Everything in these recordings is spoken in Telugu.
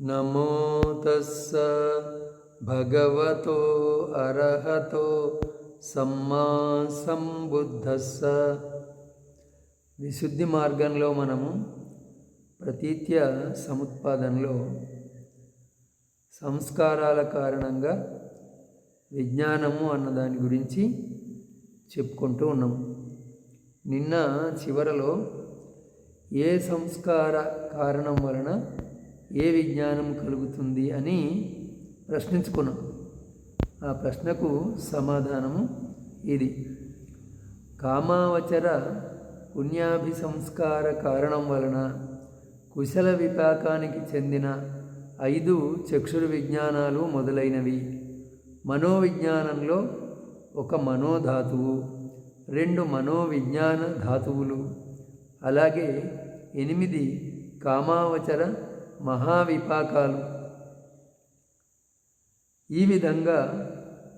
నమో తస్స భగవతో అర్హతో సమ్మా సంబుద్ధస్స. విశుద్ధి మార్గంలో మనము ప్రతీత్య సముత్పాదనలో సంస్కారాల కారణంగా విజ్ఞానము అన్న దాని గురించి చెప్పుకుంటూ ఉన్నాం. నిన్న చివరలో ఏ సంస్కార కారణం వలన ఏ విజ్ఞానం కలుగుతుంది అని ప్రశ్నించుకున్నాం. ఆ ప్రశ్నకు సమాధానము ఇది. కామావచర పుణ్యాభిసంస్కార కారణం వలన కుశల విపాకానికి చెందిన ఐదు చక్షురు విజ్ఞానాలు మొదలైనవి. మనోవిజ్ఞానంలో ఒక మనోధాతువు రెండు మనోవిజ్ఞాన ధాతువులు అలాగే ఎనిమిది కామావచర మహావిపాకాలు. ఈ విధంగా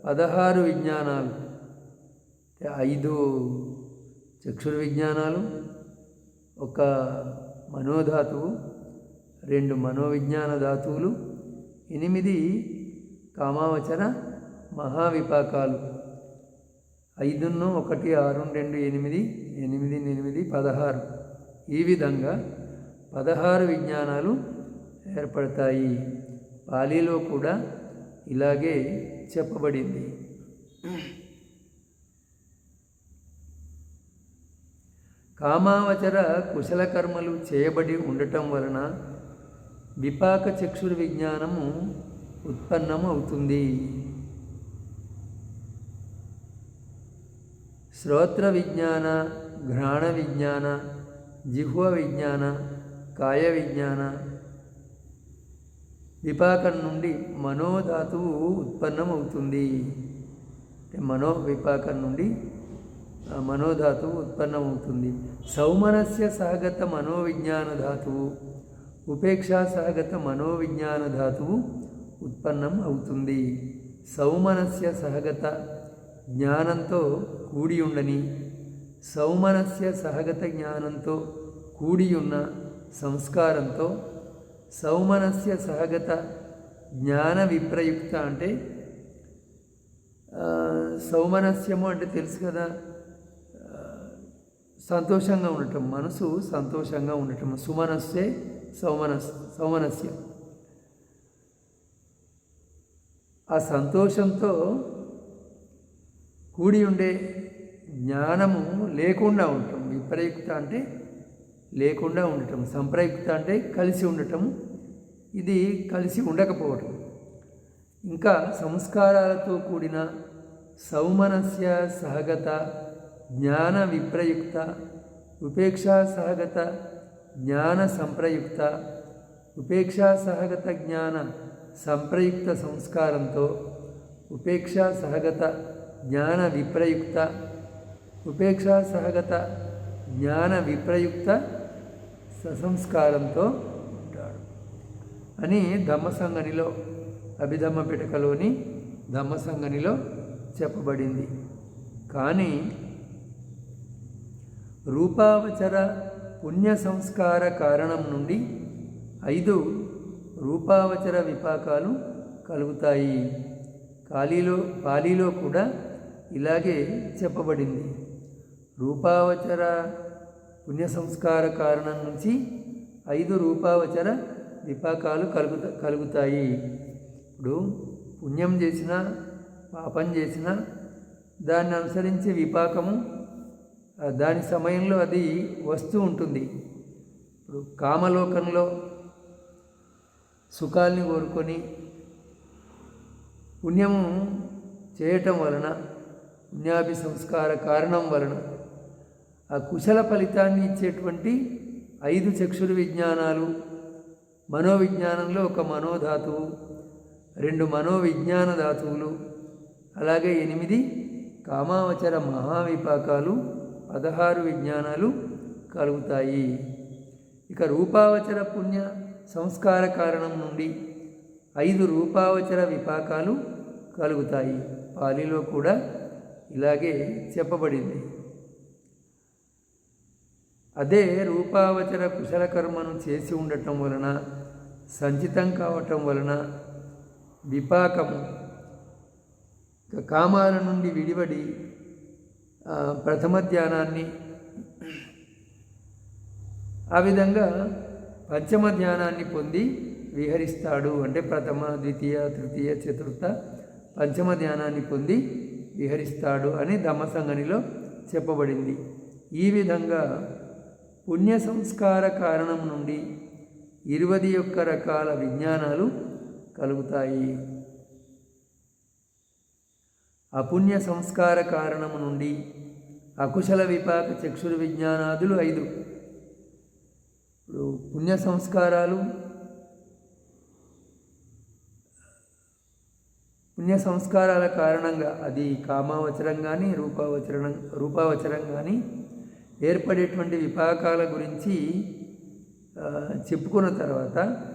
పదహారు విజ్ఞానాలు ఐదు చక్షుర విజ్ఞానాలు ఒక మనోధాతువు రెండు మనోవిజ్ఞాన ధాతువులు ఎనిమిది కామావచన మహావిపాకాలు. ఐదున్నో ఒకటి ఆరు రెండు ఎనిమిది ఎనిమిది ఎనిమిది పదహారు. ఈ విధంగా పదహారు విజ్ఞానాలు ఏర్పడతాయి. పాలీలో కూడా ఇలాగే చెప్పబడింది. కామావచర కుశల కర్మలు చేయబడి ఉండటం వలన విపాక చక్షుర విజ్ఞానము ఉత్పన్నం అవుతుంది శ్రోత్ర విజ్ఞాన ఘ్రాణ విజ్ఞాన జిహ్వ విజ్ఞాన కాయ విజ్ఞాన విపాకం నుండి మనోధాతువు ఉత్పన్నమవుతుంది. మనో విపాకం నుండి మనోధాతువు ఉత్పన్నమవుతుంది. సౌమనస్య సాగత మనోవిజ్ఞాన ధాతువు ఉపేక్షా సాగత మనోవిజ్ఞాన ధాతువు ఉత్పన్నం అవుతుంది. సౌమనస్య సహగత జ్ఞానంతో కూడి ఉండని సౌమనస్య సహగత జ్ఞానంతో కూడి ఉన్న సంస్కారంతో సౌమనస్య సహగత జ్ఞాన విప్రయుక్త అంటే సౌమనస్యము అంటే తెలుసు కదా సంతోషంగా ఉండటం మనసు సంతోషంగా ఉండటం సుమనస్సే సౌమనస్ సౌమనస్యం. ఆ సంతోషంతో కూడి ఉండే జ్ఞానము లేకుండా ఉంటాం విప్రయుక్త అంటే లేకుండా ఉండటం సంప్రయుక్త అంటే కలిసి ఉండటం. ఇది కలిసి ఉండకపోవటం. ఇంకా సంస్కారాలతో కూడిన సౌమనస్య సహగత జ్ఞాన విప్రయుక్త ఉపేక్షా సహగత జ్ఞాన సంప్రయుక్త ఉపేక్షా సహగత జ్ఞాన సంప్రయుక్త సంస్కారంతో ఉపేక్షా సహగత జ్ఞాన విప్రయుక్త ఉపేక్షా సహగత జ్ఞాన విప్రయుక్త ససంస్కారంతో ఉంటాడు. అని ధమ్మసంగనిలో అభిధమ్మ పిటకలోని ధమ్మసంగనిలో చెప్పబడింది. కానీ రూపావచర పుణ్య సంస్కార కారణం నుండి ఐదు రూపావచర విపాకాలు కలుగుతాయి. ఖాళీలో పాలీలో కూడా ఇలాగే చెప్పబడింది. రూపావచర పుణ్య సంస్కార కారణం నుంచి ఐదు రూపావచర విపాకాలు కలుగుతా కలుగుతాయి. ఇప్పుడు పుణ్యం చేసిన పాపం చేసిన దాన్ని అనుసరించి విపాకము దాని సమయంలో అది వస్తూ ఉంటుంది. ఇప్పుడు కామలోకంలో సుఖాల్ని కోరుకొని పుణ్యము చేయటం వలన పుణ్యాభి సంస్కార కారణం వలన ఆ కుశల ఫలితాన్ని ఇచ్చేటువంటి ఐదు చక్షుర విజ్ఞానాలు. మనోవిజ్ఞానంలో ఒక మనోధాతువు రెండు మనోవిజ్ఞాన ధాతువులు అలాగే ఎనిమిది కామావచర మహావిపాకాలు పదహారు విజ్ఞానాలు కలుగుతాయి. ఇక రూపావచర పుణ్య సంస్కార కారణం నుండి ఐదు రూపావచర విపాకాలు కలుగుతాయి. పాలిలో కూడా ఇలాగే చెప్పబడింది. అదే రూపావచర కుశల కర్మను చేసి ఉండటం వలన సంచితం కావటం వలన విపాకము కామాల నుండి విడివడి ప్రథమ ధ్యానాన్ని ఆ విధంగా పంచమ ధ్యానాన్ని పొంది విహరిస్తాడు. అంటే ప్రథమ ద్వితీయ తృతీయ చతుర్థ పంచమ ధ్యానాన్ని పొంది విహరిస్తాడు అని ధమ్మసంగనిలో చెప్పబడింది. ఈ విధంగా పుణ్య సంస్కార కారణం నుండి ఇరవై ఒక్క రకాల విజ్ఞానాలు కలుగుతాయి. అపుణ్య సంస్కార కారణము నుండి అకుశల విపాక చక్షురు విజ్ఞానాదులు ఐదు. ఇప్పుడు పుణ్య సంస్కారాలు పుణ్య సంస్కారాల కారణంగా అది కామావచరం కానీ రూపావచరం రూపావచరం కానీ ఏర్పడేటువంటి విపాకాల గురించి చెప్పుకున్న తర్వాత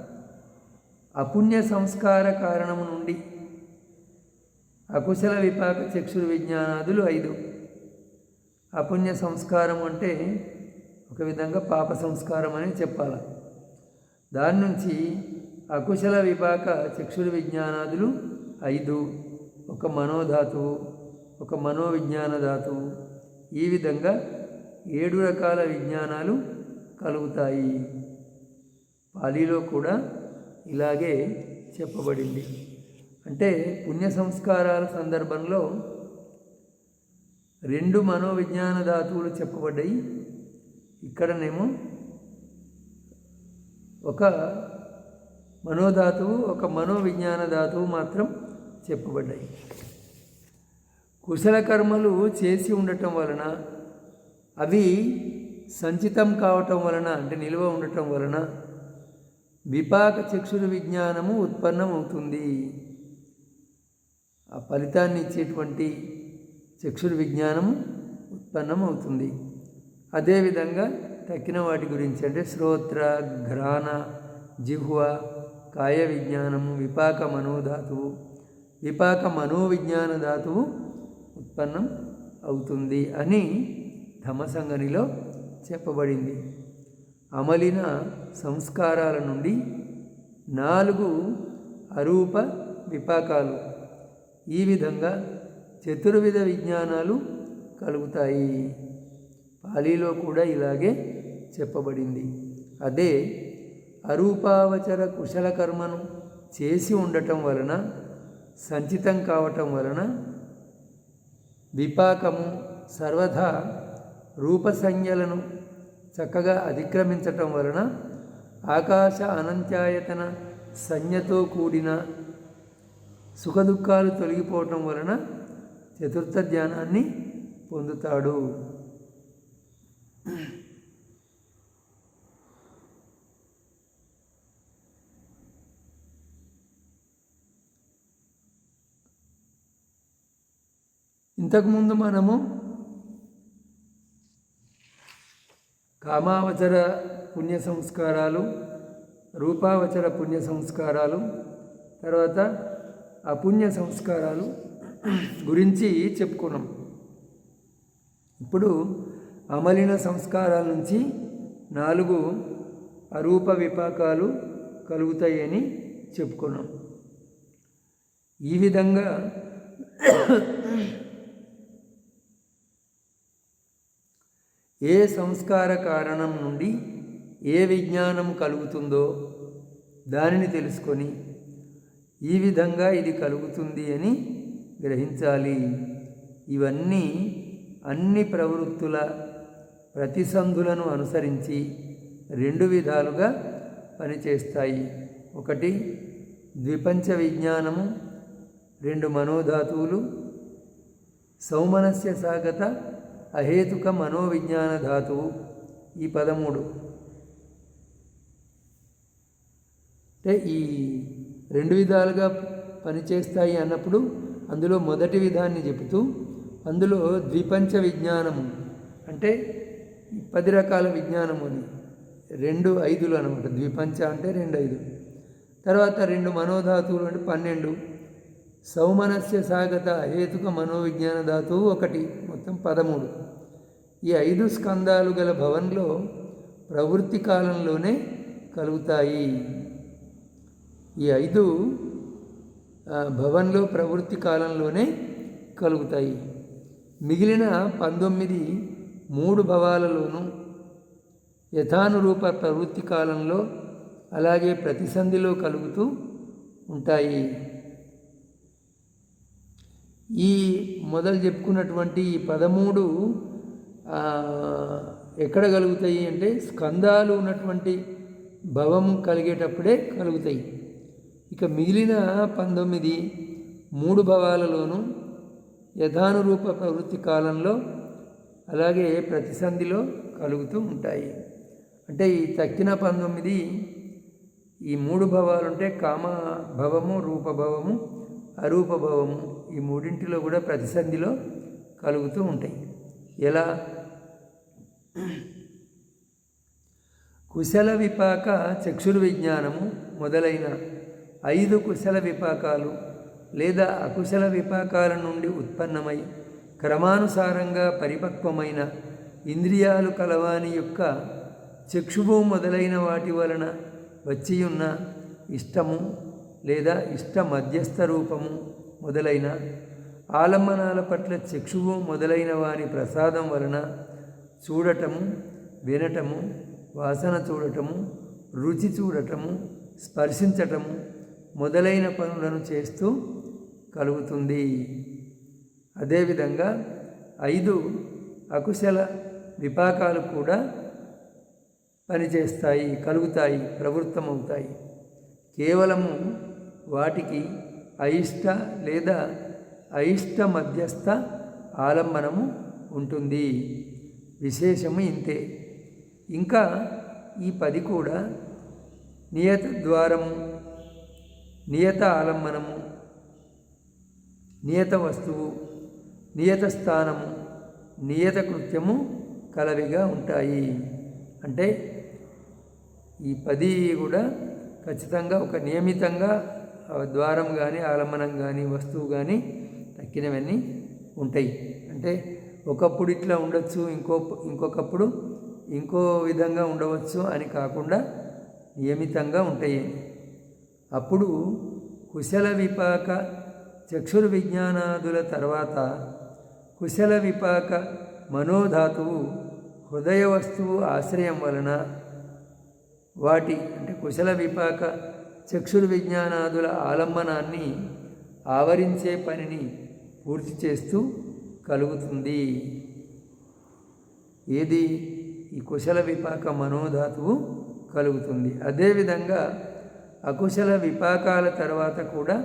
అపుణ్య సంస్కార కారణము నుండి అకుశల విపాక చక్షుర విజ్ఞానాదులు ఐదు. అపుణ్య సంస్కారం అంటే ఒక విధంగా పాప సంస్కారం అని చెప్పాలి. దాని నుంచి అకుశల విపాక చక్షుర విజ్ఞానాదులు ఐదు. ఒక మనోధాతువు ఒక మనోవిజ్ఞాన ధాతువు. ఈ విధంగా ఏడు రకాల విజ్ఞానాలు కలుగుతాయి. పాలీలో కూడా ఇలాగే చెప్పబడింది. అంటే పుణ్య సంస్కారాల సందర్భంలో రెండు మనోవిజ్ఞాన ధాతువులు చెప్పబడ్డాయి. ఇక్కడనేమో ఒక మనోధాతువు ఒక మనోవిజ్ఞాన ధాతువు మాత్రం చెప్పబడ్డాయి. కుశల కర్మలు చేసి ఉండటం వలన అవి సంచితం కావటం వలన అంటే నిల్వ ఉండటం వలన విపాక చక్షుర విజ్ఞానము ఉత్పన్నమవుతుంది. ఆ ఫలితాన్ని ఇచ్చేటువంటి చక్షుర విజ్ఞానము ఉత్పన్నమవుతుంది. అదేవిధంగా తక్కిన వాటి గురించి అంటే శ్రోత్ర ఘ్రాణ జిహ్వ కాయ విజ్ఞానము విపాక మనోధాతువు విపాక మనోవిజ్ఞాన ధాతువు ఉత్పన్నం అవుతుంది అని ధమసంగనిలో చెప్పబడింది. అమలిన సంస్కారాల నుండి నాలుగు అరూప విపాకాలు ఈ విధంగా చతుర్విధ విజ్ఞానాలు కలుగుతాయి. పాలీలో కూడా ఇలాగే చెప్పబడింది. అదే అరూపావచర కుశల కర్మను చేసి ఉండటం వలన సంచితం కావటం వలన విపాకము సర్వదా రూపసంజ్ఞలను చక్కగా అతిక్రమించటం వలన ఆకాశ అనంత్యాయతన సంజ్ఞతో కూడిన సుఖదుఖాలు తొలగిపోవటం వలన చతుర్థ ధ్యానాన్ని పొందుతాడు. ఇంతకుముందు మనము కామావచర పుణ్య సంస్కారాలు రూపావచర పుణ్య సంస్కారాలు తర్వాత అపుణ్య సంస్కారాలు గురించి చెప్పుకున్నాం. ఇప్పుడు అమలిన సంస్కారాల నుంచి నాలుగు అరూప విపాకాలు కలుగుతాయని చెప్పుకున్నాం. ఈ విధంగా ఏ సంస్కార కారణం నుండి ఏ విజ్ఞానం కలుగుతుందో దానిని తెలుసుకొని ఈ విధంగా ఇది కలుగుతుంది అని గ్రహించాలి. ఇవన్నీ అన్ని ప్రవృత్తుల ప్రతిసంధులను అనుసరించి రెండు విధాలుగా పనిచేస్తాయి. ఒకటి ద్విపంచ విజ్ఞానము. రెండు మనోధాతువులు. సౌమనస్య సాగత అహేతుక మనోవిజ్ఞాన ధాతువు ఈ పదమూడు. అంటే ఈ రెండు విధాలుగా పనిచేస్తాయి అన్నప్పుడు అందులో మొదటి విధాన్ని చెబుతూ అందులో ద్విపంచ విజ్ఞానము అంటే పది రకాల విజ్ఞానము అని. రెండు ఐదులు అనమాట ద్విపంచ అంటే రెండు ఐదు. తర్వాత రెండు మనోధాతువులు అంటే పన్నెండు. సౌమనస్య సాగత అహేతుక మనోవిజ్ఞాన ధాతువు ఒకటి. మొత్తం పదమూడు. ఈ ఐదు స్కందాలు గల భవన్లో ప్రవృత్తి కాలంలోనే కలుగుతాయి. ఈ ఐదు భవన్లో ప్రవృత్తి కాలంలోనే కలుగుతాయి. మిగిలిన పంతొమ్మిది మూడు భవాలలోనూ యథానురూప ప్రవృత్తి కాలంలో అలాగే ప్రతిసంధిలో కలుగుతూ ఉంటాయి. ఈ మొదలు చెప్పుకున్నటువంటి ఈ పదమూడు ఎక్కడ కలుగుతాయి అంటే స్కందాలు ఉన్నటువంటి భవము కలిగేటప్పుడే కలుగుతాయి. ఇక మిగిలిన పంతొమ్మిది మూడు భవాలలోనూ యథానురూప ప్రవృత్తి కాలంలో అలాగే ప్రతిసంధిలో కలుగుతూ ఉంటాయి. అంటే ఈ తక్కిన పంతొమ్మిది ఈ మూడు భవాలు ఉంటే కామ భవము రూపభవము అరూపభవము ఈ మూడింటిలో కూడా ప్రతిసంధిలో కలుగుతూ ఉంటాయి. ఎలా? కుశల విపాక చక్షుర్ విజ్ఞానము మొదలైన ఐదు కుశల విపాకాలు లేదా అకుశల విపాకాల నుండి ఉత్పన్నమై క్రమానుసారంగా పరిపక్వమైన ఇంద్రియాలు కలవాని యొక్క చక్షువు మొదలైన వాటి వలన వచ్చియున్న ఇష్టము లేదా ఇష్ట మధ్యస్థ రూపము మొదలైన ఆలంబనాల పట్ల చక్షువు మొదలైన వారి ప్రసాదం వలన చూడటము వినటము వాసన చూడటము రుచి చూడటము స్పర్శించటము మొదలైన పనులను చేస్తూ కలుగుతుంది. అదేవిధంగా ఐదు అకుశల విపాకాలు కూడా పనిచేస్తాయి కలుగుతాయి ప్రవృత్తమవుతాయి. కేవలము వాటికి అయిష్ట లేదా అయిష్ట మధ్యస్థ ఆలంబనము ఉంటుంది. విశేషము ఇంతే. ఇంకా ఈ పది కూడా నియత ద్వారము నియత ఆలంబనము నియత వస్తువు నియత స్థానము నియత కృత్యము కలవిగా ఉంటాయి. అంటే ఈ పది కూడా ఖచ్చితంగా ఒక నియమితంగా ద్వారం కానీ ఆలంబనం కానీ వస్తువు కానీ తక్కినవన్నీ ఉంటాయి. అంటే ఒకప్పుడు ఇట్లా ఉండొచ్చు ఇంకో ఇంకొకప్పుడు ఇంకో విధంగా ఉండవచ్చు అని కాకుండా నియమితంగా ఉంటాయి. అప్పుడు కుశల విపాక చక్షుర్ విజ్ఞానాదుల తర్వాత కుశల విపాక మనోధాతువు హృదయ వస్తువు ఆశ్రయం వలన వాటి అంటే కుశల విపాక చక్షుర్ విజ్ఞానాదుల ఆలంబనాన్ని ఆవరించే పనిని పూర్తి చేస్తూ కలుగుతుంది. ఏది? ఈ కుశల విపాక మనోధాతువు కలుగుతుంది. అదేవిధంగా అకుశల విపాకాల తర్వాత కూడా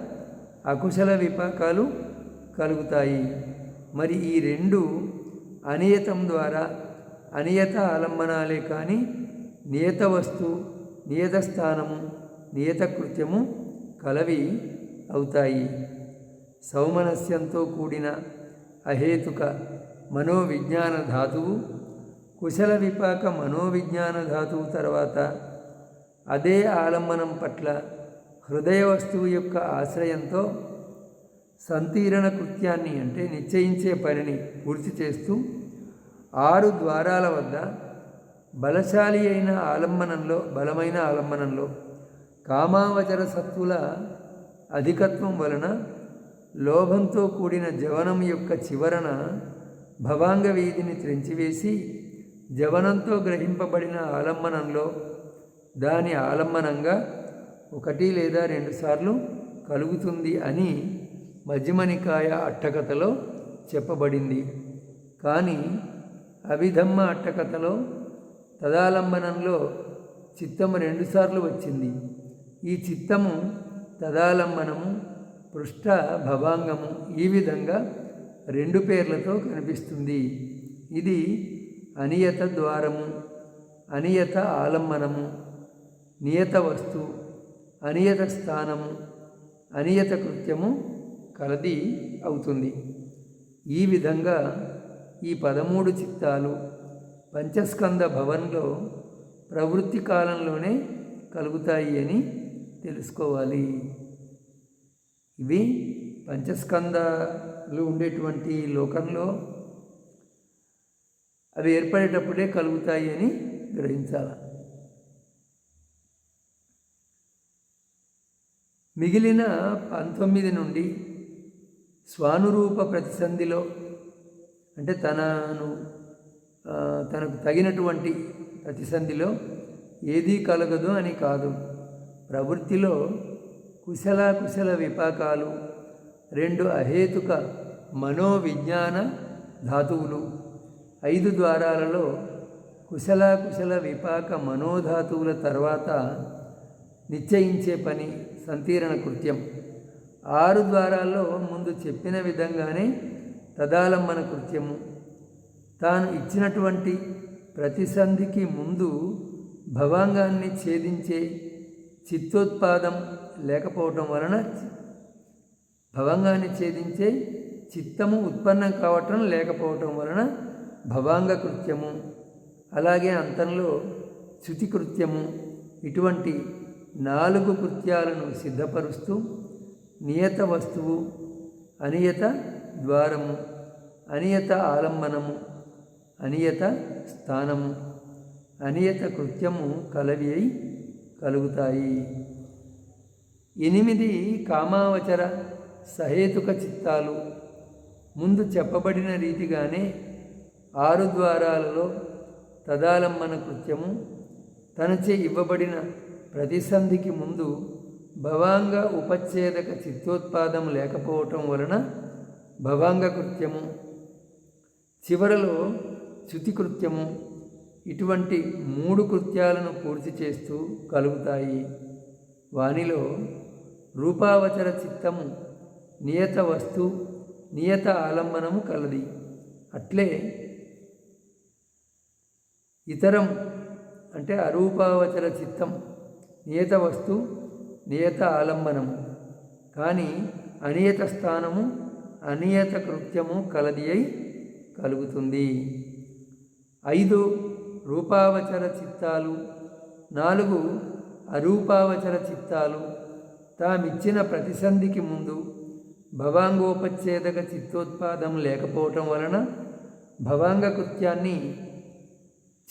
అకుశల విపాకాలు కలుగుతాయి. మరి ఈ రెండు అనియతం ద్వారా అనియత ఆలంబనాలే కానీ నియత వస్తు నియత స్థానము నియత కృత్యము కలవి అవుతాయి. సౌమనస్యంతో కూడిన అహేతుక మనోవిజ్ఞాన ధాతువు కుశల విపాక మనోవిజ్ఞాన ధాతువు తర్వాత అదే ఆలంబనం పట్ల హృదయ వస్తువు యొక్క ఆశ్రయంతో సంతీరణ కృత్యాన్ని అంటే నిశ్చయించే పనిని పూర్తి చేస్తూ ఆరు ద్వారాల వద్ద బలశాలి అయిన ఆలంబనంలో బలమైన ఆలంబనంలో కామావచర సత్తుల అధికత్వం వలన లోభంతో కూడిన జవనం యొక్క చివరన భవాంగ వీధిని త్రెంచివేసి జవనంతో గ్రహింపబడిన ఆలంబనంలో దాని ఆలంబనంగా ఒకటి లేదా రెండుసార్లు కలుగుతుంది అని మధ్యమనికాయ అట్టకథలో చెప్పబడింది. కానీ అభిధమ్మ అట్టకథలో తదాలంబనంలో చిత్తము రెండుసార్లు వచ్చింది. ఈ చిత్తము తదాలంబనము పృష్ఠ భవాంగము ఈ విధంగా రెండు పేర్లతో కనిపిస్తుంది. ఇది అనియత ద్వారము అనియత ఆలంబనము నియత వస్తు అనియత స్థానము అనియత కృత్యము కలది అవుతుంది. ఈ విధంగా ఈ పదమూడు చిత్తాలు పంచస్కంద భవన్లో ప్రవృత్తి కాలంలోనే కలుగుతాయి అని తెలుసుకోవాలి. ఇవి పంచస్కందాలు ఉండేటువంటి లోకంలో అవి ఏర్పడేటప్పుడే కలుగుతాయి అని గ్రహించాలి. మిగిలిన పంతొమ్మిది నుండి స్వానురూప ప్రతిసంధిలో అంటే తనను తనకు తగినటువంటి ప్రతిసంధిలో ఏదీ కలగదు అని కాదు. ప్రవృత్తిలో కుశల కుశల విపాకాలు రెండు అహేతుక మనోవిజ్ఞాన ధాతువులు ఐదు ద్వారాలలో కుశల కుశల విపాక మనోధాతువుల తర్వాత నిశ్చయించే పని సంతీరణ కృత్యం. ఆరు ద్వారాల్లో ముందు చెప్పిన విధంగానే తదాలంబన కృత్యము. తాను ఇచ్చినటువంటి ప్రతిసంధికి ముందు భవాంగాన్ని ఛేదించే చిత్తోత్పాదం లేకపోవటం వలన భవంగాన్ని ఛేదించే చిత్తము ఉత్పన్నం కావటం లేకపోవటం వలన భవాంగ కృత్యము అలాగే అంతంలో శుతి కృత్యము ఇటువంటి నాలుగు కృత్యాలను సిద్ధపరుస్తూ నియత వస్తువు అనియత ద్వారము అనియత ఆలంబనము అనియత స్థానము అనియత కృత్యము కలవి అయి కలుగుతాయి. ఎనిమిది కామావచర సహేతుక చిత్తాలు. ముందు చెప్పబడిన రీతిగానే ఆరు ద్వారాలలో తదాలంబన కృత్యము. తనచే ఇవ్వబడిన ప్రతిసంధికి ముందు భవాంగ ఉపచ్ఛేదక చిత్తోత్పాదం లేకపోవటం వలన భవాంగ కృత్యము. చివరలో చ్యుతి కృత్యము. ఇటువంటి మూడు కృత్యాలను పూర్తి చేస్తూ కలుగుతాయి. వానిలో రూపావచర చిత్తము నియత వస్తు నియత ఆలంబనము కలది. అట్లే ఇతరం అంటే అరూపావచర చిత్తం నియత వస్తు నియత ఆలంబనము. కానీ అనియత స్థానము అనియత కృత్యము కలది అయి కలుగుతుంది. ఐదు రూపావచర చిత్తాలు నాలుగు అరూపావచర చిత్తాలు. తామిచ్చిన ప్రతిసంధికి ముందు భవాంగోపచ్ఛేదక చిత్తోత్పాదం లేకపోవటం వలన భవాంగ కృత్యాన్ని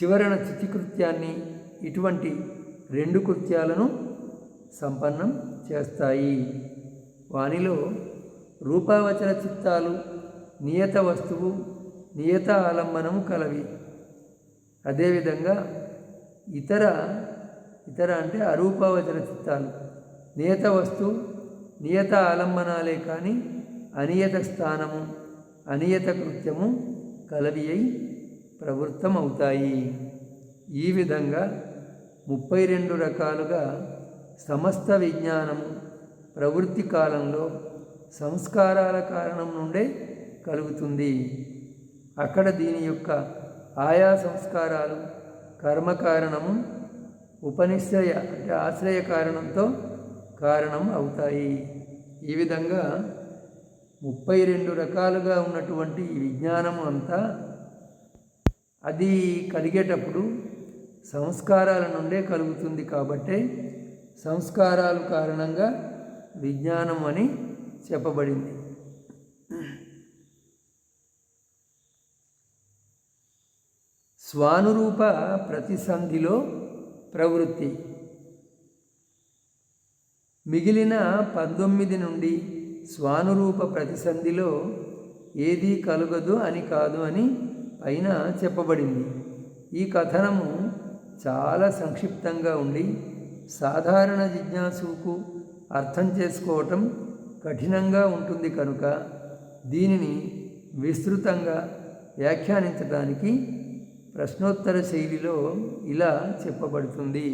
చివరన చితి కృత్యాన్ని ఇటువంటి రెండు కృత్యాలను సంపన్నం చేస్తాయి. వానిలో రూపావచన చిత్తాలు నియత వస్తువు నియత ఆలంబనము కలవి. అదేవిధంగా ఇతర ఇతర అంటే అరూపావచన చిత్తాలు నియత వస్తువు నియత ఆలంబనాలే కానీ అనియత స్థానము అనియత కృత్యము కలవి అయి ప్రవృత్తమవుతాయి. ఈ విధంగా ముప్పై రెండు రకాలుగా సమస్త విజ్ఞానము ప్రవృత్తి కాలంలో సంస్కారాల కారణం నుండే కలుగుతుంది. అక్కడ దీని యొక్క ఆయా సంస్కారాలు కర్మ కారణము ఉపనిశ్చయ అంటే ఆశ్రయ కారణంతో కారణం అవుతాయి. ఈ విధంగా ముప్పై రెండు రకాలుగా ఉన్నటువంటి విజ్ఞానం విజ్ఞానము అంతా అది కలిగేటప్పుడు సంస్కారాల నుండే కలుగుతుంది కాబట్టే సంస్కారాలు కారణంగా విజ్ఞానం అని చెప్పబడింది. స్వానురూప ప్రతిసంధిలో ప్రవృత్తి. మిగిలిన పంతొమ్మిది నుండి స్వానురూప ప్రతిసంధిలో ఏదీ కలుగదు అని కాదు అని పైన చెప్పబడింది. ఈ కథనము చాలా సంక్షిప్తంగా ఉండి సాధారణ జిజ్ఞాసుకు అర్థం చేసుకోవటం కఠినంగా ఉంటుంది కనుక దీనిని విస్తృతంగా వ్యాఖ్యానించడానికి ప్రశ్నోత్తర శైలిలో ఇలా చెప్పబడుతుంది.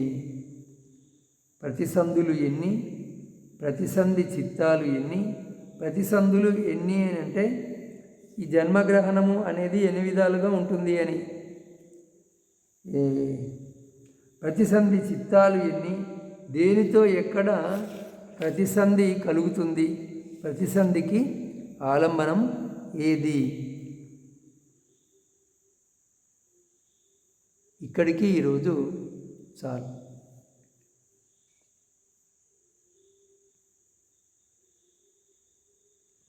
ప్రతిసంధులు ఎన్ని? ప్రతిసంధి చిత్తాలు ఎన్ని? ప్రతిసంధులు ఎన్ని అని అంటే ఈ జన్మగ్రహణము అనేది ఎన్ని విధాలుగా ఉంటుంది అని? ప్రతిసంధి చిత్తాలు ఎన్ని? దేనితో ఎక్కడ ప్రతిసంధి కలుగుతుంది? ప్రతిసంధికి ఆలంబనం ఏది? ఇక్కడికి ఈరోజు చాలు.